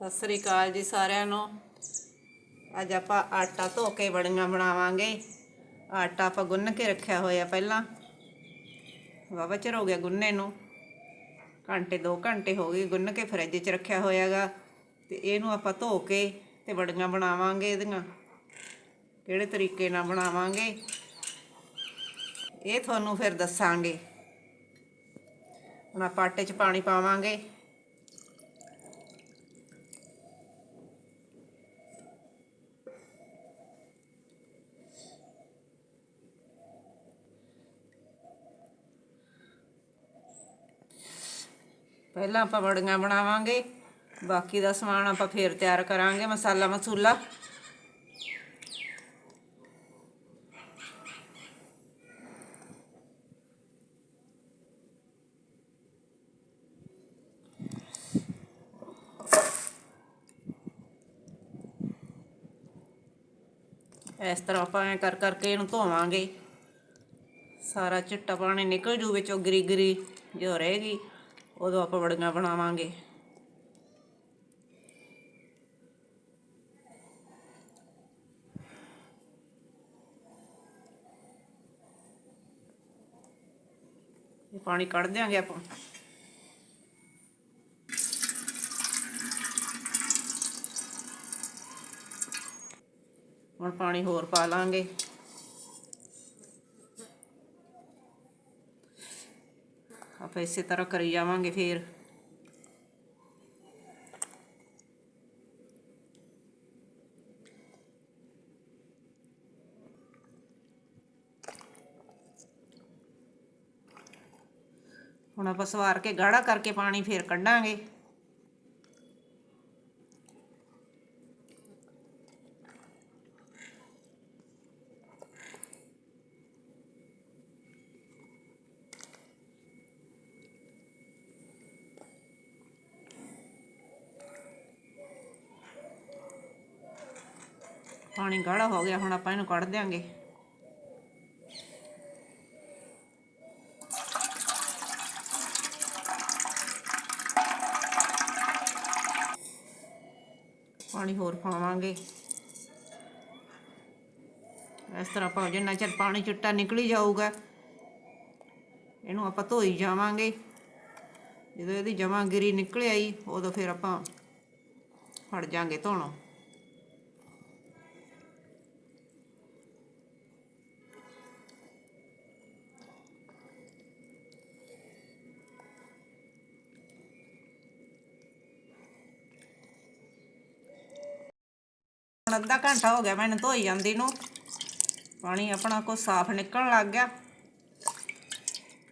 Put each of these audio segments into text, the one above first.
ਸਤਿ ਸ੍ਰੀ ਅਕਾਲ ਜੀ ਸਾਰਿਆਂ ਨੂੰ। ਅੱਜ ਆਪਾਂ ਆਟਾ ਧੋ ਕੇ ਬੜੀਆਂ ਬਣਾਵਾਂਗੇ। ਆਟਾ ਆਪਾਂ ਗੁੰਨ ਕੇ ਰੱਖਿਆ ਹੋਇਆ ਪਹਿਲਾਂ। ਵਾਵਾ ਚਿਰ ਹੋ ਗਿਆ ਗੁੰਨੇ ਨੂੰ। ਘੰਟੇ 2 ਘੰਟੇ ਹੋ ਗਏ ਗੁੰਨ ਕੇ ਫਰਿੱਜ 'ਚ ਰੱਖਿਆ ਹੋਇਆਗਾ। ਤੇ ਇਹਨੂੰ ਆਪਾਂ ਧੋ ਕੇ ਤੇ ਬੜੀਆਂ ਬਣਾਵਾਂਗੇ ਇਹਦੀਆਂ। ਕਿਹੜੇ ਤਰੀਕੇ ਨਾਲ ਬਣਾਵਾਂਗੇ? ਇਹ ਤੁਹਾਨੂੰ ਫਿਰ ਦੱਸਾਂਗੇ। ਹੁਣ ਆਪਾਂ ਆਟੇ 'ਚ ਪਾਣੀ ਪਾਵਾਂਗੇ। ਪਹਿਲਾਂ ਆਪਾਂ ਵੜੀਆਂ ਬਣਾਵਾਂਗੇ, ਬਾਕੀ ਦਾ ਸਮਾਨ ਆਪਾਂ ਫੇਰ ਤਿਆਰ ਕਰਾਂਗੇ, ਮਸਾਲਾ ਮਸੂਲਾ। ਇਸ ਤਰ੍ਹਾਂ ਆਪਾਂ ਐ ਕਰ ਕਰਕੇ ਇਹਨੂੰ ਧੋਵਾਂਗੇ। ਸਾਰਾ ਚਿੱਟਾ ਪਾਣੀ ਨਿਕਲ ਜੂ, ਵਿੱਚੋਂ ਗਰੀ ਗਰੀ ਜੋ ਰਹੇਗੀ ਉਦੋਂ ਆਪਾਂ ਵੜੀਆਂ ਬਣਾਵਾਂਗੇ। ਇਹ ਪਾਣੀ ਕੱਢ ਦਿਆਂਗੇ ਆਪਾਂ। ਹੁਣ ਪਾਣੀ ਹੋਰ ਪਾ ਲਾਂਗੇ। ਆਪਾਂ ਇਸੇ ਤਰ੍ਹਾਂ ਕਰੀ ਜਾਵਾਂਗੇ ਫੇਰ। ਹੁਣ ਆਪਾਂ ਸਵਾਰ ਕੇ ਗਾੜਾ ਕਰਕੇ ਪਾਣੀ ਫੇਰ ਕੱਢਾਂਗੇ। ਪਾਣੀ ਗਾੜਾ ਹੋ ਗਿਆ, ਹੁਣ ਆਪਾਂ ਇਹਨੂੰ ਕੱਢ ਦਿਆਂਗੇ। ਪਾਣੀ ਹੋਰ ਪਾਵਾਂਗੇ। ਇਸ ਤਰ੍ਹਾਂ ਆਪਾਂ ਜਿੰਨਾ ਚਿਰ ਪਾਣੀ ਚਿੱਟਾ ਨਿਕਲੀ ਜਾਊਗਾ, ਇਹਨੂੰ ਆਪਾਂ ਧੋਈ ਜਾਵਾਂਗੇ। ਜਦੋਂ ਇਹਦੀ ਜਮਾਂ ਗਿਰੀ ਨਿਕਲ ਆਈ, ਉਦੋਂ ਫਿਰ ਆਪਾਂ ਫੜ ਜਾਾਂਗੇ ਧੋਣੋਂ। ਹੁਣ ਅੱਧਾ ਘੰਟਾ ਹੋ ਗਿਆ ਮੈਨੂੰ ਧੋਈ ਜਾਂਦੀ ਨੂੰ। ਪਾਣੀ ਆਪਣਾ ਕੋ ਸਾਫ਼ ਨਿਕਲਣ ਲੱਗ ਗਿਆ।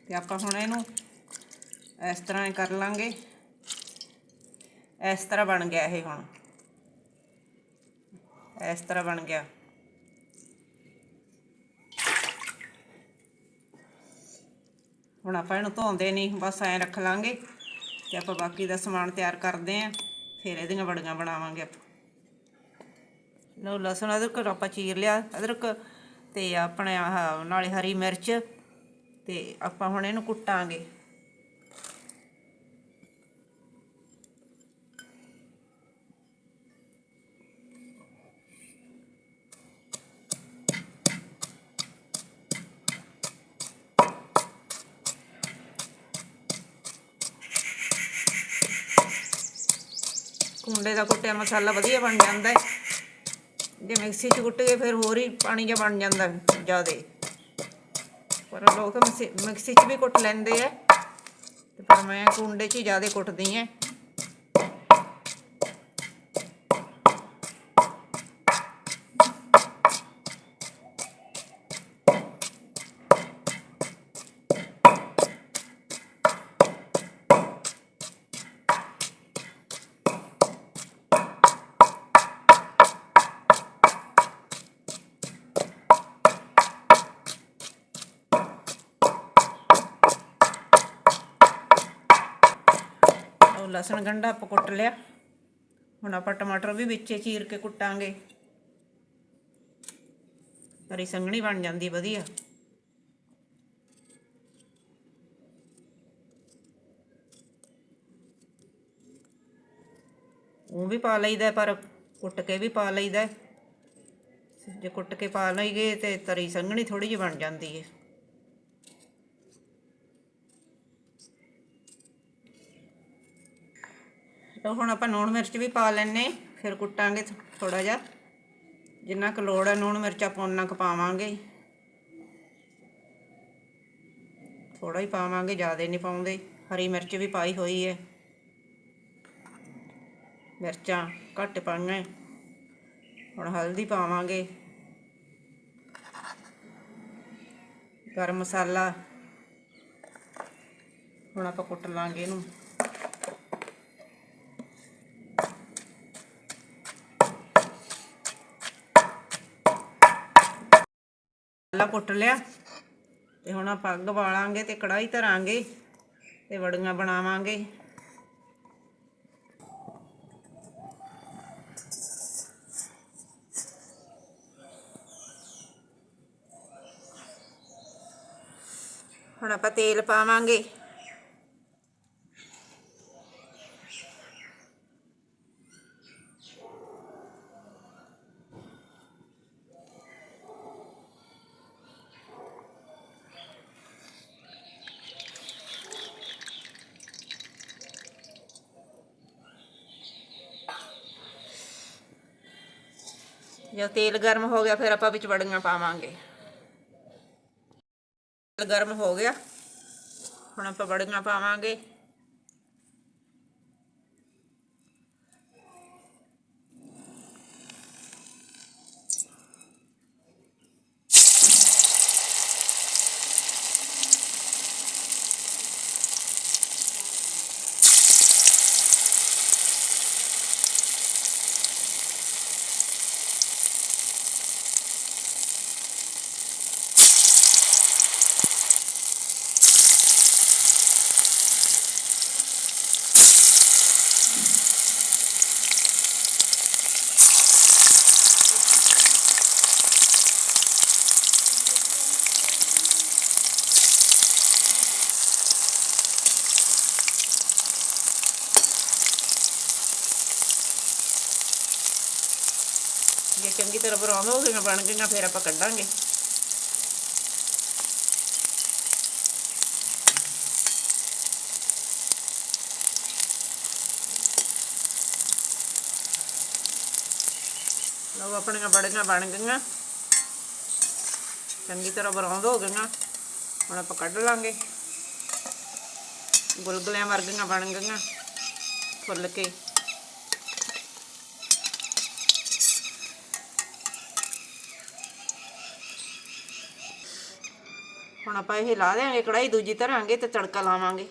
ਤੇ ਆਪਾਂ ਹੁਣ ਇਹਨੂੰ ਇਸ ਤਰ੍ਹਾਂ ਹੀ ਕਰ ਲਾਂਗੇ। ਇਸ ਤਰ੍ਹਾਂ ਬਣ ਗਿਆ ਇਹ ਹੁਣ। ਇਸ ਤਰ੍ਹਾਂ ਬਣ ਗਿਆ। ਹੁਣ ਆਪਾਂ ਇਹਨੂੰ ਧੋਂਦੇ ਨਹੀਂ, ਬਸ ਐਂ ਰੱਖ ਲਾਂਗੇ। ਤੇ ਆਪਾਂ ਬਾਕੀ ਦਾ ਸਮਾਨ ਤਿਆਰ ਕਰਦੇ ਆਂ। ਫਿਰ ਇਹਦੀਆਂ ਬੜੀਆਂ ਬਣਾਵਾਂਗੇ ਆਪਾਂ। ਲੋ ਲਸਣ ਅਦਰਕ ਆਪਾਂ ਚੀਰ ਲਿਆ ਅਦਰਕ ਤੇ ਆਪਣੇ ਆਹ ਨਾਲੇ ਹਰੀ ਮਿਰਚ ਤੇ ਆਪਾਂ ਹੁਣ ਇਹਨੂੰ ਕੁੱਟਾਂਗੇ। ਕੁੰਡੇ ਦਾ ਕੁੱਟਿਆ ਮਸਾਲਾ ਵਧੀਆ ਬਣ ਜਾਂਦਾ ਹੈ। ਜੇ ਮਿਕਸੀ 'ਚ ਕੁੱਟ ਕੇ ਫਿਰ ਹੋਰ ਹੀ ਪਾਣੀ ਜਿਹਾ ਬਣ ਜਾਂਦਾ ਜਿਆਦੇ। ਪਰ ਲੋਕ ਮਿਕਸੀ ਮਿਕਸੀ 'ਚ ਵੀ ਕੁੱਟ ਲੈਂਦੇ ਆ। ਤੇ ਪਰ ਮੈਂ ਕੁੰਡੇ 'ਚ ਹੀ ਜਿਆਦੇ ਕੁੱਟਦੀ ਆ। ਲਸਣ ਗੰਢਾ ਆਪਾਂ ਕੁੱਟ ਲਿਆ। ਹੁਣ ਆਪਾਂ ਟਮਾਟਰ ਵੀ ਵਿੱਚੇ ਚੀਰ ਕੇ ਕੁੱਟਾਂਗੇ। ਤਰੀ ਸੰਘਣੀ ਬਣ ਜਾਂਦੀ ਵਧੀਆ। ਉਹ ਵੀ ਪਾ ਲਈਦਾ ਪਰ ਕੁੱਟ ਕੇ ਵੀ ਪਾ ਲਈਦਾ ਜੇ ਕੁੱਟ ਕੇ ਪਾ ਲਈਏ ਤੇ ਤਰੀ ਸੰਘਣੀ ਥੋੜੀ ਜਿਹੀ ਬਣ ਜਾਂਦੀ ਹੈ। ਤਾਂ ਹੁਣ ਆਪਾਂ ਲੂਣ ਮਿਰਚ ਵੀ ਪਾ ਲੈਨੇ ਫਿਰ ਕੁੱਟਾਂਗੇ ਥੋੜਾ ਜਿਹਾ। ਜਿੰਨਾ ਕੁ ਲੋੜ ਹੈ ਲੂਣ ਮਿਰਚ ਆਪਾਂ ਉਨਾ ਕੁ ਪਾਵਾਂਗੇ। ਥੋੜਾ ਹੀ ਪਾਵਾਂਗੇ, ਜ਼ਿਆਦਾ ਨਹੀਂ ਪਾਉਂਦੇ। ਹਰੀ ਮਿਰਚ ਵੀ ਪਾਈ ਹੋਈ ਹੈ। ਮਿਰਚਾਂ ਘੱਟ ਪਾਈਆਂ ਹੁਣ ਹਲਦੀ ਪਾਵਾਂਗੇ। ਗਰਮ ਮਸਾਲਾ। ਹੁਣ ਆਪਾਂ ਕੁੱਟ ਲਾਂਗੇ ਇਹਨੂੰ। ਮਸਾਲਾ ਕੁੱਟ ਲਿਆ। ਤੇ ਹੁਣ ਆਪਾਂ ਅੱਗ ਬਾਲਾਂਗੇ ਤੇ ਕੜਾਈ ਧਰਾਂਗੇ ਤੇ ਵੜੀਆਂ ਬਣਾਵਾਂਗੇ। ਹੁਣ ਆਪਾਂ ਤੇਲ ਪਾਵਾਂਗੇ। ਜਦ ਤੇਲ ਗਰਮ ਹੋ ਗਿਆ, ਫਿਰ ਆਪਾਂ ਵਿੱਚ ਵੜੀਆਂ ਪਾਵਾਂਗੇ। ਤੇਲ ਗਰਮ ਹੋ ਗਿਆ, ਹੁਣ ਆਪਾਂ ਵੜੀਆਂ ਪਾਵਾਂਗੇ ਜੇ ਚੰਗੀ ਤਰ੍ਹਾਂ ਬਰਾਉਨ ਹੋ ਗਈਆਂ ਬਣ ਗਈਆਂ ਫਿਰ ਆਪਾਂ ਕੱਢਾਂਗੇ। ਲਓ, ਆਪਣੀਆਂ ਬੜੀਆਂ ਬਣ ਗਈਆਂ। ਚੰਗੀ ਤਰ੍ਹਾਂ ਬਰਾਉਨ ਹੋ ਗਈਆਂ। ਹੁਣ ਆਪਾਂ ਕੱਢ ਲਾਂਗੇ। ਗੁਲਗੁਲਿਆਂ ਵਰਗੀਆਂ ਬਣ ਗਈਆਂ। ਫੁੱਲ ਕੇ। ਹੁਣ ਆਪਾਂ ਇਹ ਲਾ ਦੇਾਂਗੇ ਕੜਾਈ ਦੂਜੀ ਧਰਾਂਗੇ ਤੇ ਤੜਕਾ ਲਾਵਾਂਗੇ।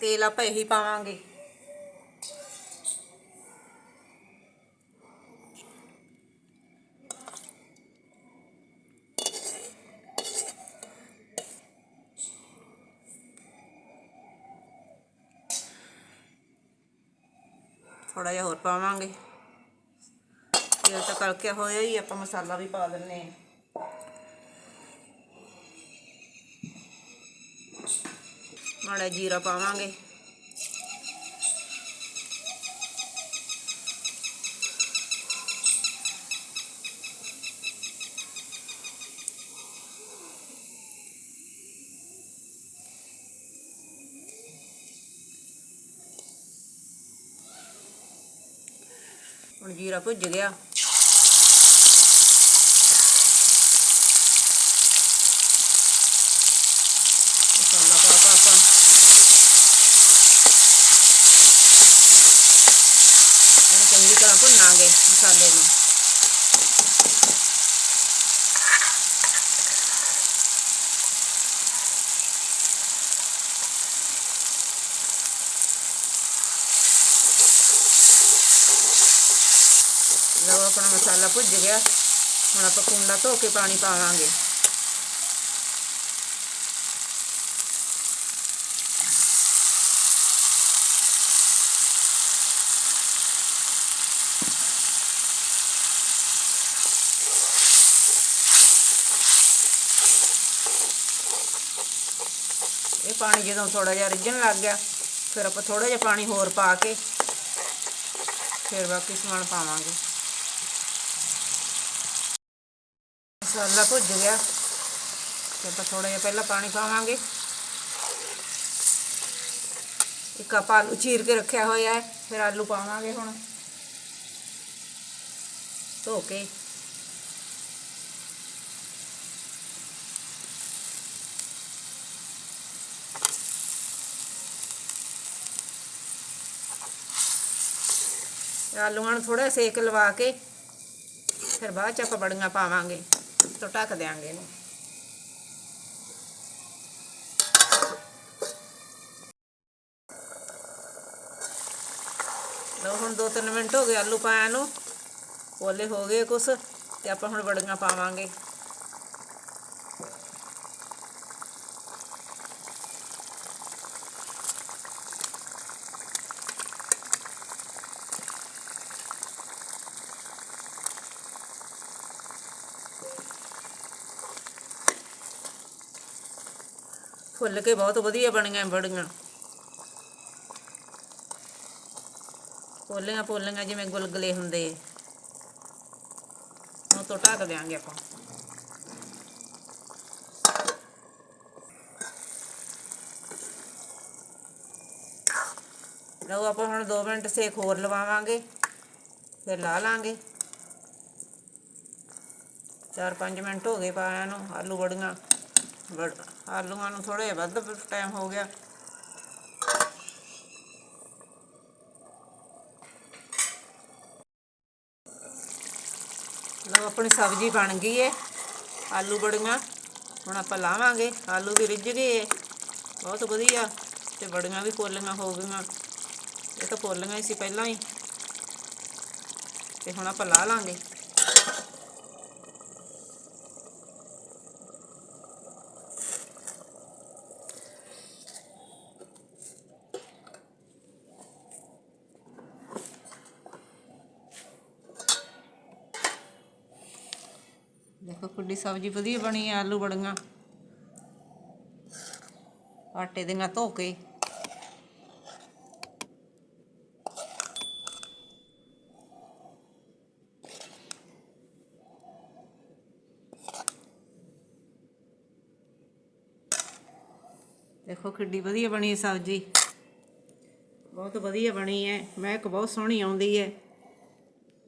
ਤੇਲ ਆਪਾਂ ਇਹੀ ਪਾਵਾਂਗੇ। ਥੋੜਾ ਜਿਹਾ ਹੋਰ ਪਾਵਾਂਗੇ। ਤੇਲ ਤਾਂ ਕਲਕਿਆ ਹੋਇਆ ਹੀ, ਆਪਾਂ ਮਸਾਲਾ ਵੀ ਪਾ ਦਿੰਨੇ ਆ ਮਾੜਾ ਜੀਰਾ ਪਾਵਾਂਗੇ। ਹੁਣ ਜੀਰਾ ਭੁੱਜ ਗਿਆ ਮਸਾਲਾ ਪਾ ਤਾ ਆਪਾਂ ਇਹਨੂੰ ਚੰਗੀ ਤਰ੍ਹਾਂ ਭੁੰਨਾਂਗੇ ਮਸਾਲੇ ਨੂੰ। ਲਓ ਆਪਣਾ ਮਸਾਲਾ ਭੁੱਜ ਗਿਆ। ਹੁਣ ਆਪਾਂ ਕੁੰਡਾ ਧੋ ਕੇ ਪਾਣੀ ਪਾਵਾਂਗੇ ਪਾਣੀ ਜਦੋਂ ਥੋੜਾ ਜਿਹਾ ਰਿੱਝਣ ਲੱਗ ਗਿਆ, ਫਿਰ ਆਪਾਂ ਥੋੜਾ ਜਿਹਾ ਪਾਣੀ ਹੋਰ ਪਾ ਕੇ ਫਿਰ ਬਾਕੀ ਸਮਾਨ ਪਾਵਾਂਗੇ। ਮਸਾਲਾ ਭੁੱਜ ਗਿਆ, ਤੇ ਆਪਾਂ ਥੋੜਾ ਜਿਹਾ ਪਹਿਲਾਂ ਪਾਣੀ ਪਾਵਾਂਗੇ। ਇੱਕ ਆਪਾਂ ਆਲੂ ਚੀਰ ਕੇ ਰੱਖਿਆ ਹੋਇਆ ਹੈ, ਫਿਰ ਆਲੂ ਪਾਵਾਂਗੇ ਹੁਣ। ਧੋ ਕੇ। ਆਲੂਆਂ ਨੂੰ ਥੋੜਾ ਸੇਕ ਲਵਾ ਕੇ ਫਿਰ ਬਾਅਦ ਚ ਆਪਾਂ ਬੜੀਆਂ ਪਾਵਾਂਗੇ ਤੋਂ ਢੱਕ ਦਿਆਂਗੇ ਇਹਨੂੰ। ਲਓ ਹੁਣ 2-3 ਮਿੰਟ ਹੋ ਗਏ ਆਲੂ ਪਾਇਆ ਨੂੰ, ਪੋਲੇ ਹੋ ਗਏ ਕੁਛ ਤੇ ਆਪਾਂ ਹੁਣ ਬੜੀਆਂ ਪਾਵਾਂਗੇ। ਫੁੱਲ ਕੇ ਬਹੁਤ ਵਧੀਆ ਬਣੀਆਂ ਬੜੀਆਂ। ਪੋਲੀਆਂ ਪੋਲੀਆਂ ਜਿਵੇਂ ਗੁਲਗੁਲੇ ਹੁੰਦੇ। ਉਹ ਤੋਂ ਢੱਕ ਦਿਆਂਗੇ ਆਪਾਂ। ਲਓ ਆਪਾਂ ਹੁਣ 2 ਮਿੰਟ ਸੇਕ ਹੋਰ ਲਵਾਵਾਂਗੇ। ਫਿਰ ਲਾ ਲਾਂਗੇ। 4-5 ਮਿੰਟ ਹੋ ਗਏ ਪਾਇਆ ਨੂੰ, ਆਲੂ ਬੜੀਆਂ ਬੜ ਆਲੂਆਂ ਨੂੰ ਥੋੜੇ ਵੱਧ ਟਾਈਮ ਹੋ ਗਿਆ। ਲਓ, ਆਪਣੀ ਸਬਜ਼ੀ ਬਣ ਗਈ ਏ, ਆਲੂ ਬੜੀਆਂ। ਹੁਣ ਆਪਾਂ ਲਾਵਾਂਗੇ, ਆਲੂ ਵੀ ਰਿੱਝ ਗਏ ਏ। ਬਹੁਤ ਵਧੀਆ, ਤੇ ਬੜੀਆਂ ਵੀ ਕੋਲੀਆਂ ਹੋ ਗਈਆਂ। ਇਹ ਤਾਂ ਕੋਲੀਆਂ ਹੀ ਸੀ ਪਹਿਲਾਂ ਹੀ। ਤੇ ਹੁਣ ਆਪਾਂ ਲਾ ਲਾਂਗੇ। ਦੇਖੋ ਕਿੱਡੀ ਸਬਜ਼ੀ ਵਧੀਆ ਬਣੀ ਆ, ਆਲੂ ਬੜੀਆਂ। ਆਟੇ ਦੀਆਂ ਧੋ ਕੇ। ਦੇਖੋ ਕਿੱਡੀ ਵਧੀਆ ਬਣੀ ਸਬਜ਼ੀ। ਬਹੁਤ ਵਧੀਆ ਬਣੀ ਹੈ, ਮਹਿਕ ਬਹੁਤ ਸੋਹਣੀ ਆਉਂਦੀ ਹੈ।